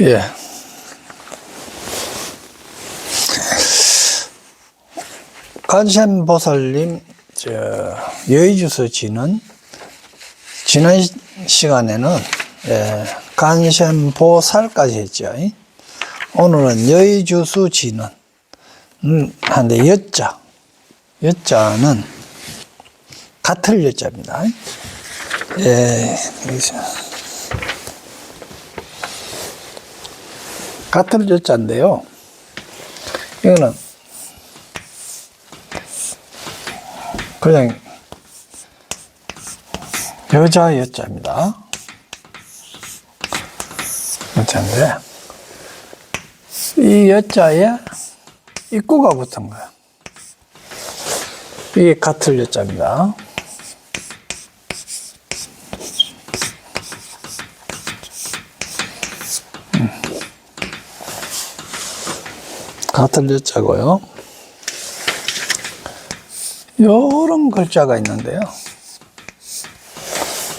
예. 간센보살님, 저, 여의주서 지는, 지난 시- 시간에는, 예, 간센보살까지 했죠. 이? 오늘은 여의주수 지는, 음, 한데, 여자. 여자는 같을 여자입니다. 예, 여기서. 같은 여자인데요. 이거는 그냥 여자 여자입니다. 여자인데 이 여자에 입구가 붙은 거야. 이게 같은 여자입니다. 같은 여자고요. 요런 글자가 있는데요.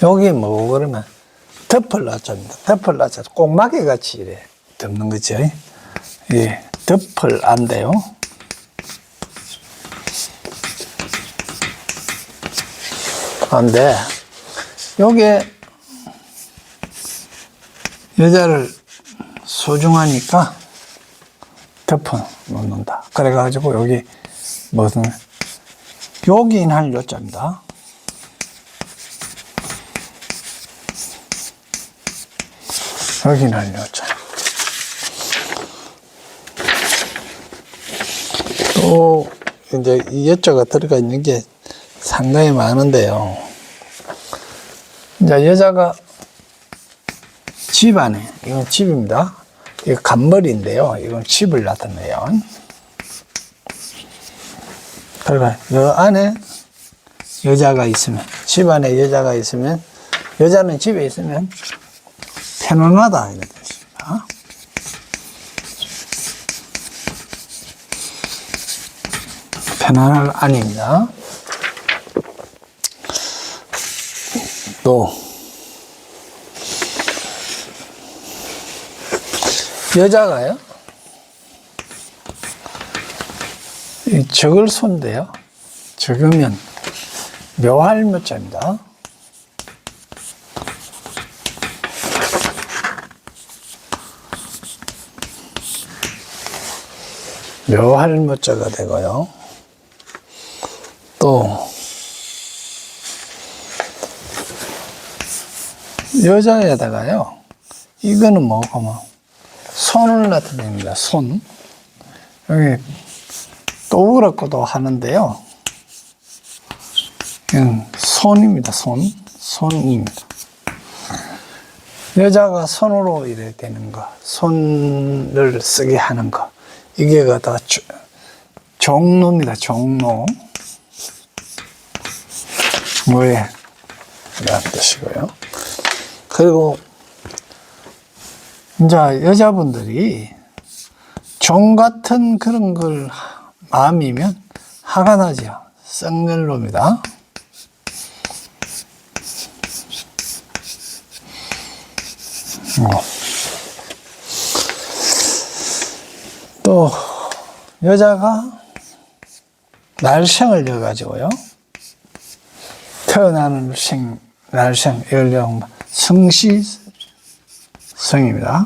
여기 뭐 그러면 덮을라자입니다. 덮을라자 꽁마개 같이 이래 덮는 거죠. 예, 덮을 안돼요. 안돼. 요게 여자를 소중하니까 덮어 놓는다. 그래가지고 여기 무슨 요긴할 요자입니다. 요긴할 요자. 또 이제 이 여자가 들어가 있는 게 상당히 많은데요. 이제 여자가 집 안에 이건 집입니다. 이거 간머리인데요. 이건 집을 나타내요. 그러니까 여 안에 여자가 있으면 집 안에 여자가 있으면 여자는 집에 있으면 편안하다 이런 뜻입니다. 편안할 아닙니다. 또 여자가요? 이 적을 손대요. 적으면 묘할 묘자입니다. 묘할 묘자가 되고요. 또 여자에다가요. 이거는 뭐고 뭐 손을 나타냅니다. 손. 여기 또 그렇고도 하는데요. 그냥 손입니다. 손. 손입니다. 여자가 손으로 이래 되는 거, 손을 쓰게 하는 거, 이게 다 조- 종로입니다. 종로. 뭐에 대한 뜻이고요. 그리고 이제 여자분들이 종 같은 그런 걸 마음이면 화가 나죠. 썩ner로입니다. 뭐. 또 여자가 날생을 여가지고요. 태어나는 생, 날생, 영 성시 성입니다.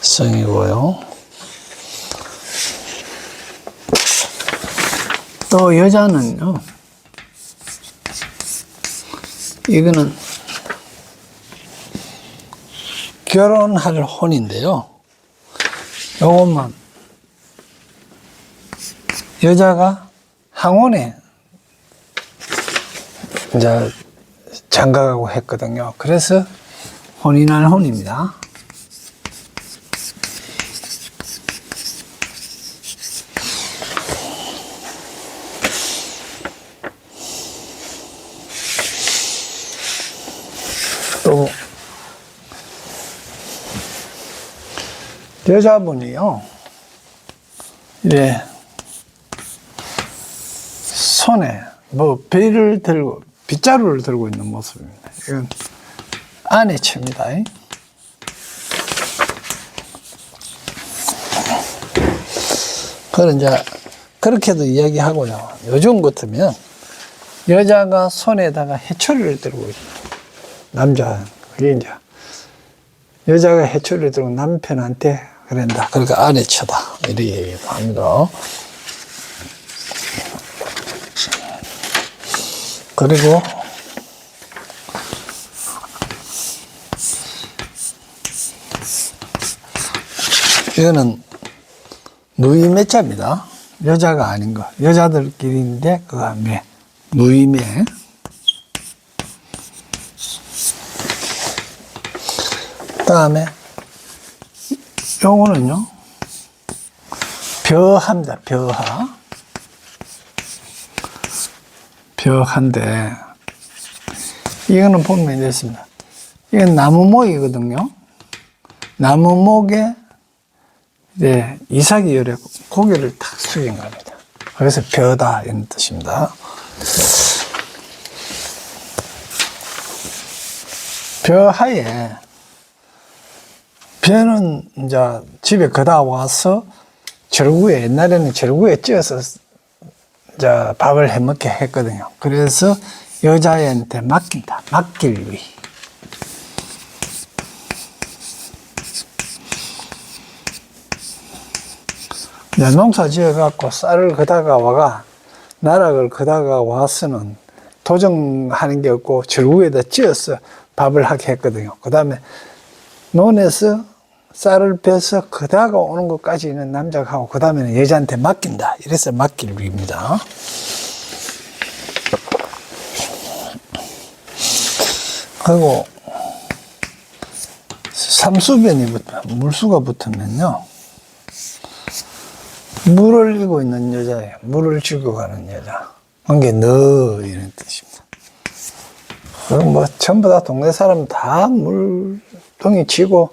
성이고요. 또 여자는요. 이거는 결혼할 혼인데요. 요것만 여자가 항원에 이제 장가가고 했거든요. 그래서 혼인할 혼입니다. 또 여자분이요. 예. 손에 뭐 배를 들고 빗자루를 들고 있는 모습입니다. 이건 안에 칩니다. 그런 이제 그렇게도 이야기하고요. 요즘 같으면 여자가 손에다가 해초리를 들고 있다. 남자 그게 이제 여자가 해초리를 들고 남편한테 그런다. 그러니까 안에 쳐다 이렇게 얘기도 합니다. 그리고 이거는 누이매자입니다. 여자가 아닌 거. 여자들끼리인데 그가 매. 누이매. 다음에 요거는요. 벼합니다. 벼하. 벼한데 이거는 보면 이렇습니다. 이건 나무목이거든요. 나무목에 이제 이삭이 열에 고개를 탁 숙인 겁니다. 그래서 벼다 이런 뜻입니다. 벼하에 벼는 이제 집에 그다 와서 절구에 옛날에는 절구에 찧어서 이제 밥을 해 먹게 했거든요. 그래서 여자애한테 맡긴다. 맡길 위. 농사 지어갖고 쌀을 그다가 와가 나락을 그다가 와서는 도정하는 게 없고 절구에다 찧어서 밥을 하게 했거든요. 그 다음에 논에서 쌀을 빼서 그다가 오는 것까지는 남자가 하고 그 다음에는 여자한테 맡긴다. 이래서 맡길 위입니다. 그리고 삼수변이 붙 물수가 붙으면요. 물을 이고 있는 여자예요. 물을 쥐고 가는 여자. 그게 너 이런 뜻입니다. 그럼 뭐 전부 다 동네 사람 다 물통이 쥐고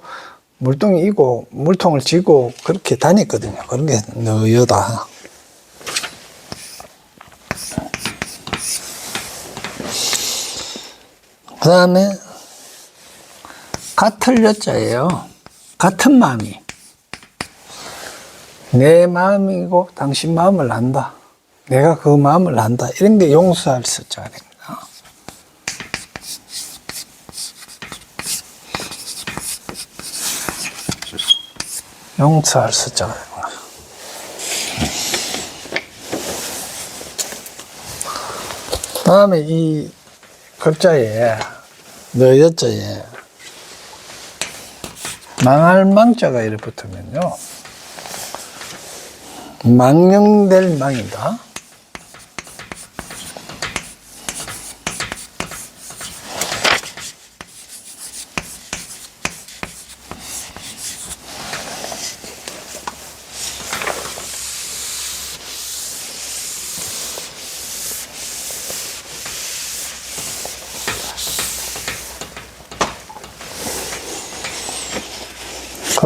물통이 이고 물통을 쥐고 그렇게 다녔거든요. 그런 게 너여다. 그 다음에 같을 여자예요. 같은 마음이. 내 마음이고 당신 마음을 안다. 내가 그 마음을 안다. 이런 게 용서할 수. 아닙니다. 수 있죠. 다음에 이 글자에 너 여자에 망할 망자가 이렇게 붙으면요. 망령될 망이다.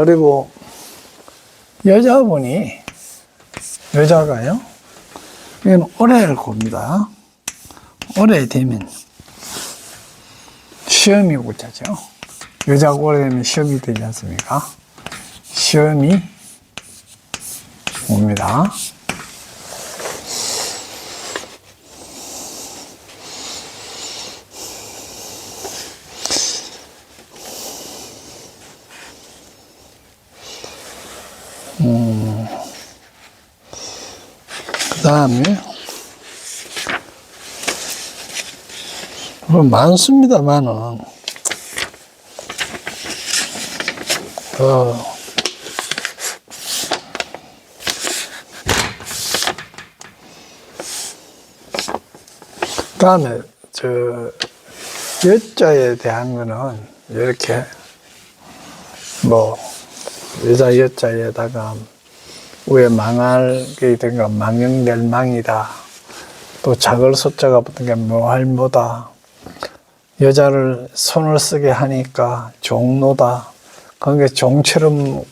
그리고 여자분이 여자가요. 이건 올해를 봅니다. 올해 되면 시험이 오자죠. 여자가 올해 되면 시험이 되지 않습니까? 시험이 옵니다. 다음에. 뭐 많습니다만은 어, 다음에 저 여자에 대한 거는 이렇게 뭐 여자 여자에다가 왜 망할 게 된가 망령될 망이다. 또 작을 숫자가 붙은 게 뭐할뭐다. 여자를 손을 쓰게 하니까 종로다. 그런 게 종처럼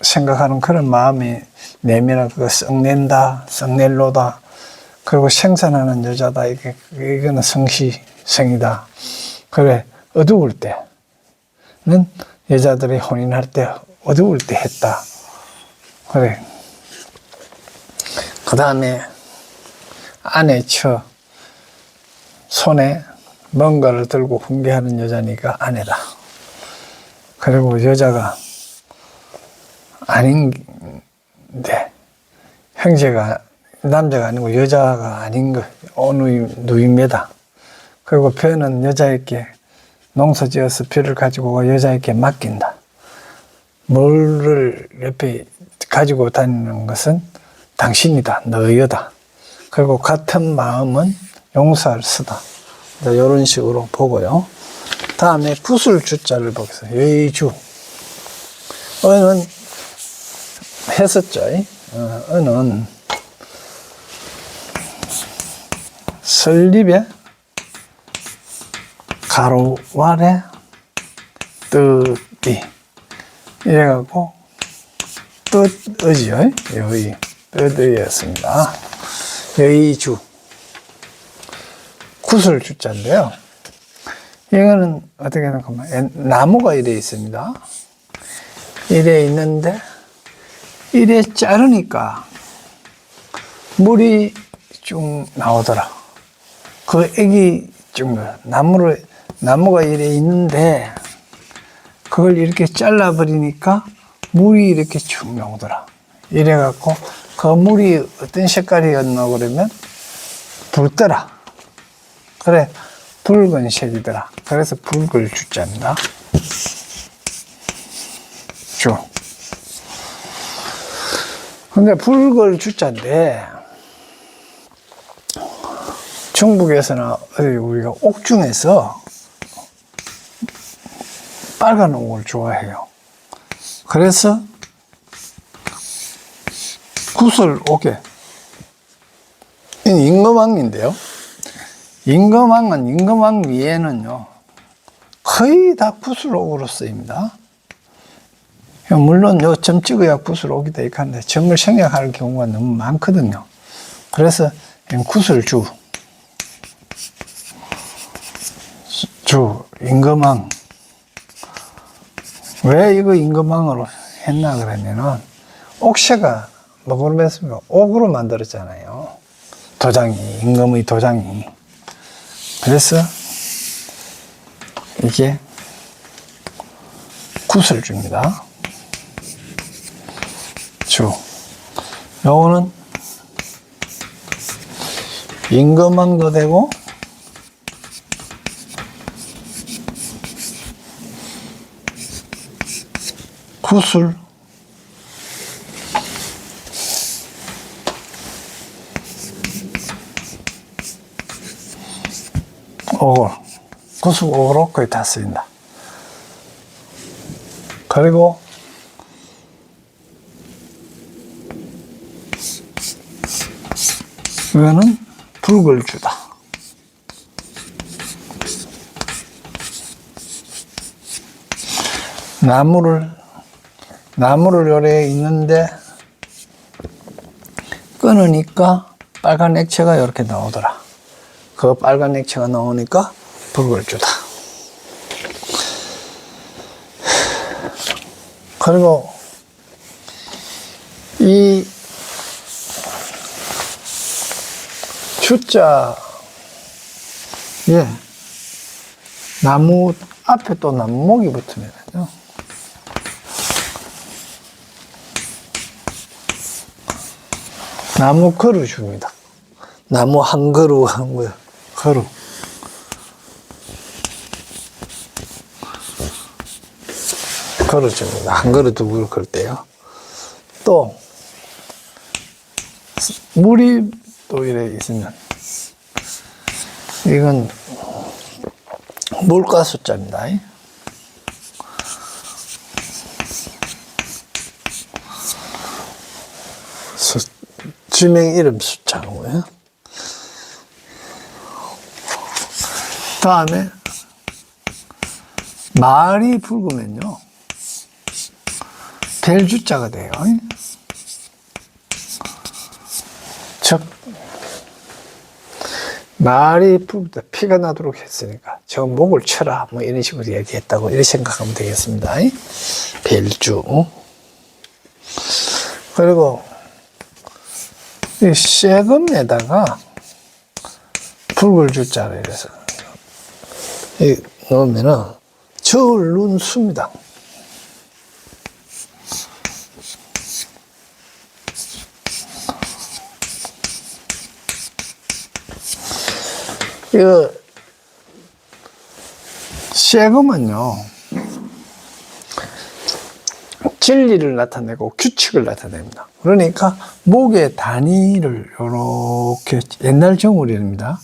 생각하는 그런 마음이 내면은 그거 썩낸다, 썩낼로다. 그리고 생산하는 여자다. 이게, 이거는 성시, 성이다. 그래, 어두울 때, 여자들이 혼인할 때 어두울 때 했다. 그래. 그 다음에 안에 처 손에 뭔가를 들고 훈계하는 여자니까 아내다. 그리고 여자가 아닌데 형제가 남자가 아니고 여자가 아닌 거 어느 누임매다. 그리고 표현은 여자에게 농사 지어서 벼를 가지고 와 여자에게 맡긴다. 물을 옆에 가지고 다니는 것은 당신이다. 너여다. 그리고 같은 마음은 용서할 수다. 이런 식으로 보고요. 다음에 구슬 주자를 보겠습니다. 여의주. 어는 했었죠. 어, 어는 설립에 가로왈에 뜻이 이래갖고 뜻의지요. 여의 뜻의였습니다. 여의주 구슬 주자인데요. 이거는 어떻게 생각하면 나무가 이래 있습니다. 이래 있는데 이래 자르니까 물이 쭉 나오더라. 그 애기 쭉 나무를 나무가 이래 있는데 그걸 이렇게 잘라버리니까 물이 이렇게 쭉 나오더라. 이래갖고 그 물이 어떤 색깔이었나 그러면 붉더라. 그래 붉은 색이더라. 그래서 붉을 주자입니다. 주. 근데 붉을 주자인데 중국에서는 어디 우리가 옥중에서 빨간 옥을 좋아해요. 그래서 구슬 이 임금왕인데요. 임금왕은 임금왕 위에는요 거의 다 구슬옥으로 쓰입니다. 물론 요 점 찍어야 구슬옥이 되겠는데 점을 생략할 경우가 너무 많거든요. 그래서 구슬주 주 임금왕 왜 이거 임금왕으로 했나 그러면은 옥새가 뭐로 했습니까? 옥으로 만들었잖아요. 도장이 임금의 도장이 그래서 이게 구슬주입니다. 주. 요거는 임금왕도 되고 구슬 오글 구슬 오글로 거의 다 쓰인다. 그리고 이거는 붉을 주다. 나무를 나무를 요래 있는데 끊으니까 빨간 액체가 이렇게 나오더라. 그 빨간 액체가 나오니까 붉을 주다. 그리고 이 주자 예 나무 앞에 또 나무목이 붙으면 되죠. 나무 그루 줍니다. 나무 한 그루 한 거야. 그루. 그루 줍니다. 한 그루 두 그루 그럴 때요. 또 물이 또 이래 있으면 이건 물가 숫자입니다. 수, 지명 이름 숫자고요. 다음에 말이 붉으면요. 될 주자가 돼요. 즉 말이 붉다 피가 나도록 했으니까 저 목을 쳐라 뭐 이런 식으로 얘기했다고 이렇게 생각하면 되겠습니다. 벨주 그리고 이 세금에다가 붉을 주자를 이래서 이 넣으면은 절룬수입니다. 이거 세금은요 진리를 나타내고 규칙을 나타냅니다. 그러니까 목의 단위를 이렇게 옛날 정울입니다.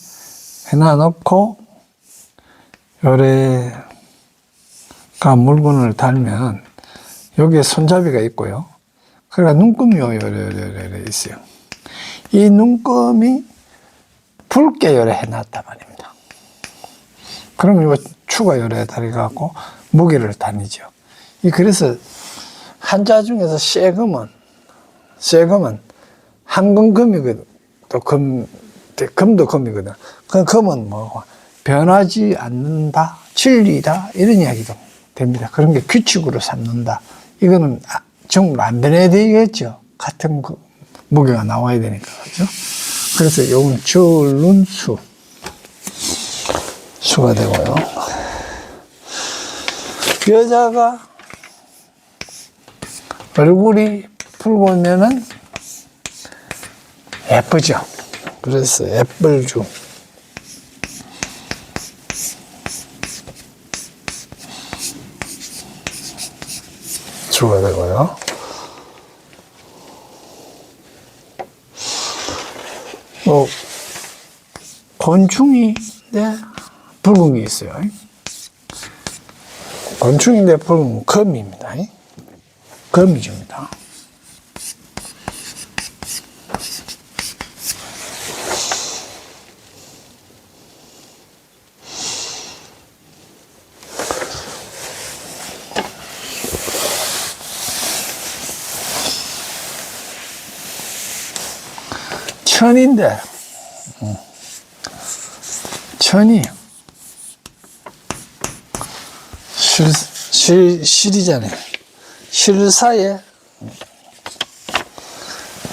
해놔놓고 요래가 물건을 달면 여기에 손잡이가 있고요. 그러니까 눈금이 요래 요래 있어요. 이 눈금이 붉게 요래 해놨단 말입니다. 그러면 이거 추가 요래 다리갖고 무게를 다니죠. 이 그래서 한자 중에서 세금은 세금은 한금 금이거든. 또 금, 금도 금이거든. 그 금은 뭐 변하지 않는다, 진리다 이런 이야기도 됩니다. 그런 게 규칙으로 삼는다. 이거는 아, 정말 안 변해야 되겠죠. 같은 그 무게가 나와야 되니까 그죠? 그래서 요건 줄눈수 수가 되고요. 여자가 얼굴이 붉으면은 예쁘죠. 그래서 예쁠 주. 주가 되고요. 뭐 곤충인데 붉은 게 있어요. 곤충인데 붉은 금입니다. 금이줍니다. 천인데, 음. 천이 실, 실, 실이잖아요. 실사에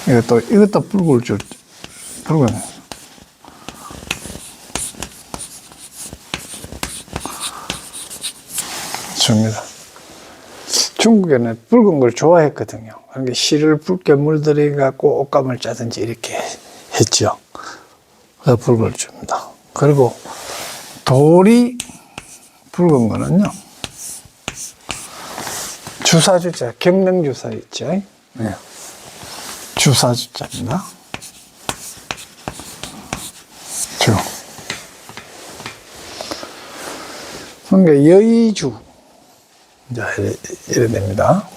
이것도 이것도 붉을 줄 붉은 줍니다. 중국에는 붉은 걸 좋아했거든요. 그러니까 실을 붉게 물들여 갖고 옷감을 짜든지 이렇게 했죠. 붉을 줍니다. 그리고 돌이 붉은 거는요. 주사주자, 경명주사 있죠? 네. 주사주자입니다. 주. 그러니까 여의주. 자, 이래, 이래 됩니다.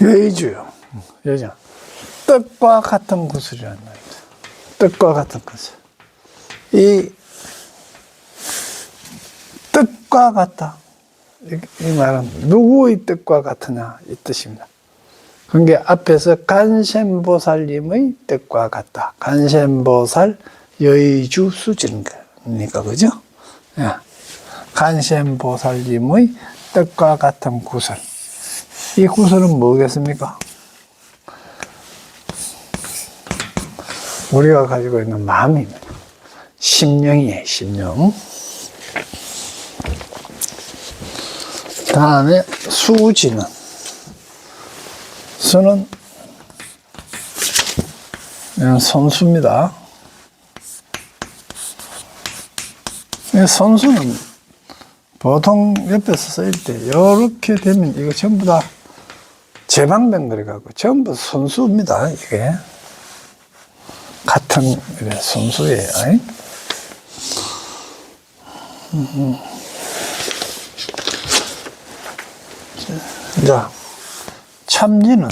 여의주요. 여자. 떡과 같은 구슬이라는 말입니다. 떡과 같은 구슬. 이 뜻과 같다. 이, 이 말은 누구의 뜻과 같으냐 이 뜻입니다. 그게 앞에서 간센보살님의 뜻과 같다. 간센보살 여의주 수진이니까 그죠? 예. 간센보살님의 뜻과 같은 구슬. 이 구슬은 뭐겠습니까? 우리가 가지고 있는 마음입니다. 심령이에요, 심령. 다음에 수지는 수는 선수입니다. 이 선수는 보통 옆에서 쓰일 때 이렇게 되면 이거 전부 다 제방병들이 갖고 전부 손수입니다. 이게 같은. 음. 자, 참지는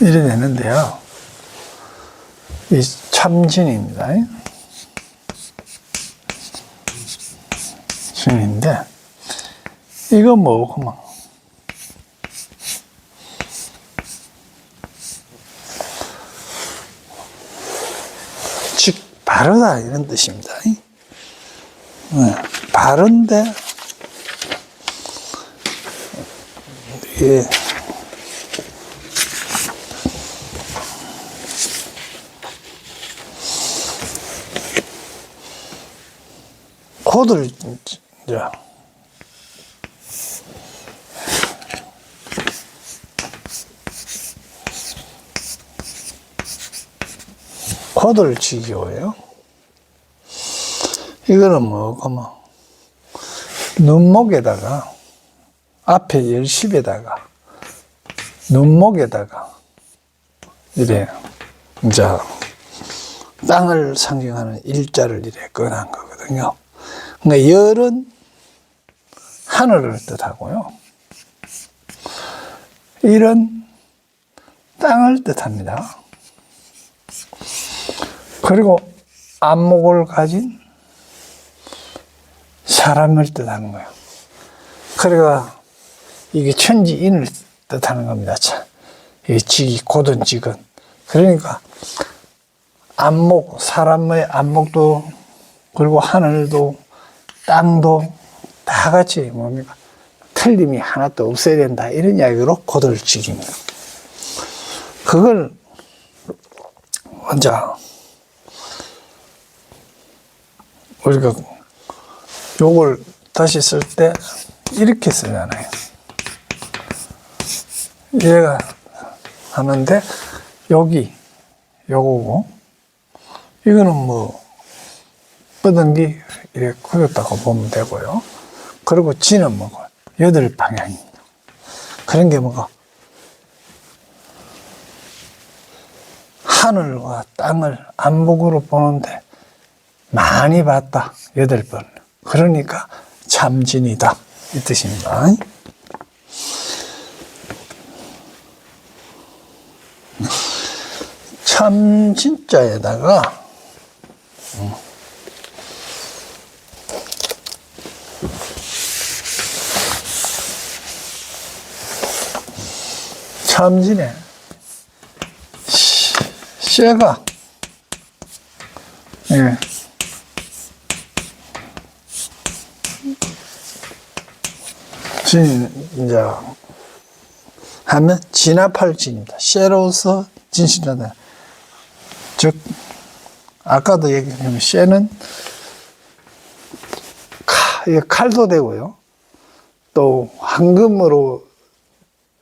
이래 되는데요. 이 참진입니다. 진인데 이거 뭐구만. 즉 바르다 이런 뜻입니다. 네, 바른데 이게 코드를 이제 코드를 지기호예요. 이거는 뭐고 뭐 눈목에다가 앞에 열십에다가 눈목에다가 이래 이제 땅을 상징하는 일자를 이래 꺼낸 거거든요. 그러니까 열은 하늘을 뜻하고요. 일은 땅을 뜻합니다. 그리고 안목을 가진 사람을 뜻하는 거예요. 그러니까 이게 천지인을 뜻하는 겁니다. 참. 이 직이 고든 직은. 그러니까 안목, 사람의 안목도 그리고 하늘도 땅도 다 같이 뭡니까? 틀림이 하나도 없어야 된다. 이런 이야기로 고들 직입니다. 그걸 먼저 우리가 요걸 다시 쓸 때 이렇게 쓰잖아요. 얘가 하는데 여기 요거고 이거는 뭐 뻗은기 이렇게 굳었다고 보면 되고요. 그리고 지는 뭐고 여덟 방향입니다. 그런 게 뭐가 하늘과 땅을 안목으로 보는데 많이 봤다. 여덟 번. 그러니까 참진이다. 이 뜻입니다. 참 진짜에다가 참진에 시- 쇠가 예. 진, 이제, 하면 진압할 진입니다. 쇠로서 진실하다. 즉, 아까도 얘기했지만, 쇠는 칼도 되고요. 또, 황금으로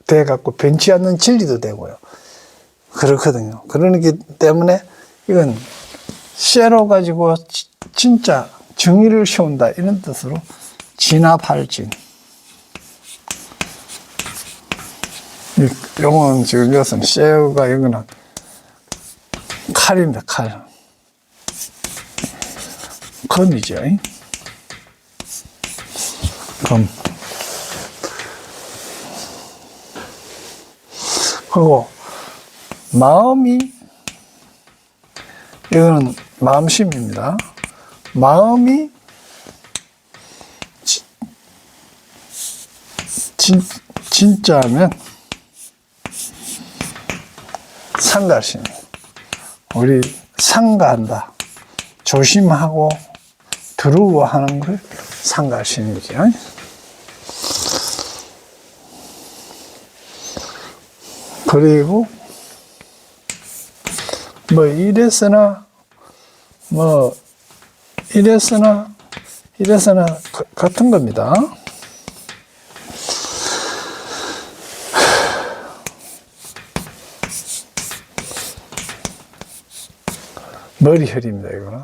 돼갖고 변치 않는 진리도 되고요. 그렇거든요. 그러기 때문에 이건 쇠로 가지고 지- 진짜 정의를 세운다 이런 뜻으로 진압할 진. 이- 요거는 지금 이것은 쇠가 이거는 칼입니다, 칼. 검이죠. 잉? 검. 그리고 마음이 이거는 마음심입니다. 마음이 지- 진, 진짜면 상가심. 우리 상가한다. 조심하고 두루고 하는 걸 상가심이죠. 그리고 뭐 이랬으나 뭐 이랬으나 이랬으나 가- 같은 겁니다. 머리혈입니다, 이거는.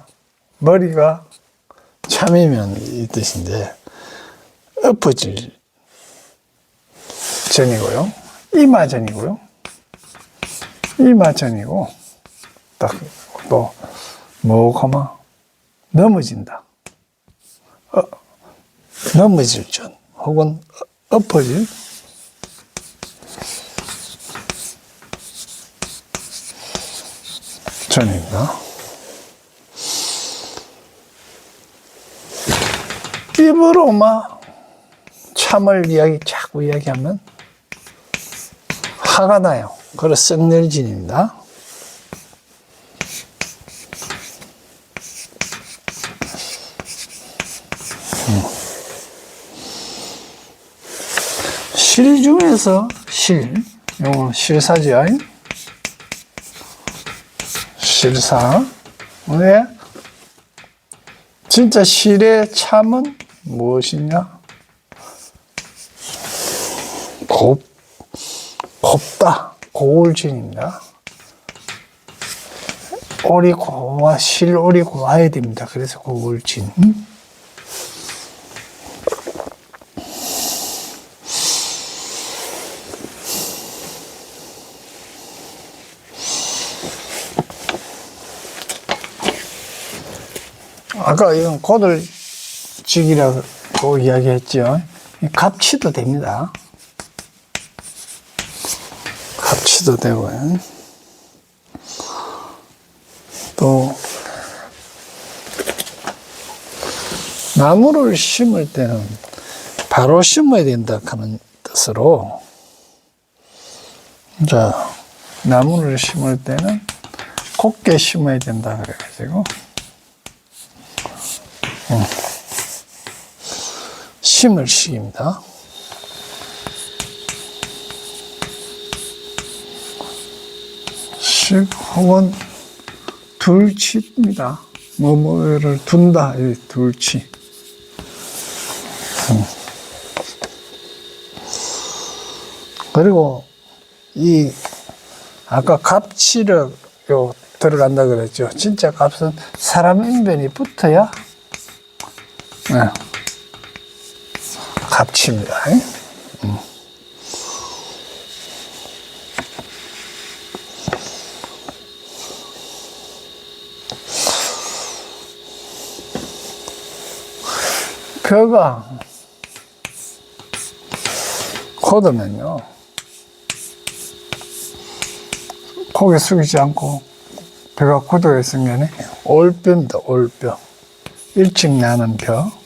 머리가 참이면 이 뜻인데, 엎어질 전이고요. 이마전이고요. 이마전이고, 딱, 또, 뭐고마 넘어진다. 어, 넘어질 전, 혹은 엎어질 전입니다. 입으로만 참을 이야기 자꾸 이야기하면 화가 나요. 그래서 썩ner진입니다. 실 중에서 실, 요거 실사죠. 실사. 왜? 진짜 실의 참은 무엇이냐? 곱, 곱다. 고울진입니다. 오리 고와 실 오리 고와야 됩니다. 그래서 고울진. 아까 이건 고들 직이라고 이야기했죠. 이 갑치도 됩니다. 갑치도 되고요. 또 나무를 심을 때는 바로 심어야 된다 하는 뜻으로 자 나무를 심을 때는 곱게 심어야 된다 그래가지고 심을 시입니다. 식 혹은 둘치입니다. 뭐뭐를 둔다, 이 둘치. 음. 그리고 이 아까 갑치를 요 들어간다 그랬죠. 진짜 값은 사람 인변이 붙어야 네. 갑치입니다. 음. 벼가 코드면요. 고개 숙이지 않고 벼가 굳어 있으면 올뼈입니다. 올뼈. 일찍 나는 벼.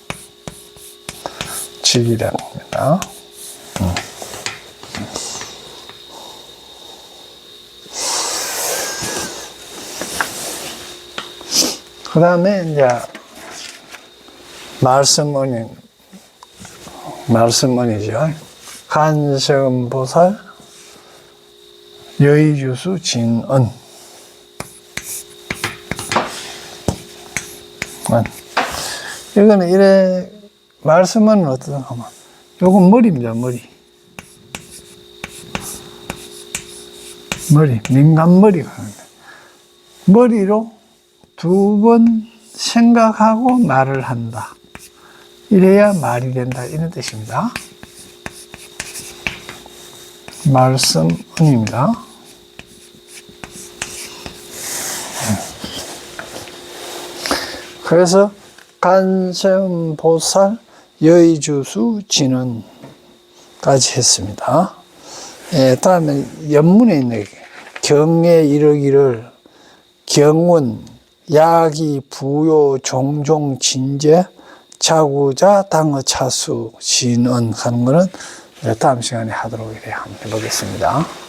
직이라는 겁니다. 음. 그 다음에 이제 말씀원인, 말씀원이죠. 간성보살, 여의주수, 진언. 음. 이거는 이래 말씀은 어떤 하면 요건 머리입니다 머리. 머리 민간 머리가 머리로 두 번 생각하고 말을 한다. 이래야 말이 된다 이런 뜻입니다. 말씀은입니다. 그래서 간sem보살 여의주수 진언까지 했습니다. 예, 다음에 연문에 있는 경에 이르기를 경운 야기 부요 종종 진제 자구자 당어 차수 진언 하는 거는 다음 시간에 하도록 한번 해보겠습니다.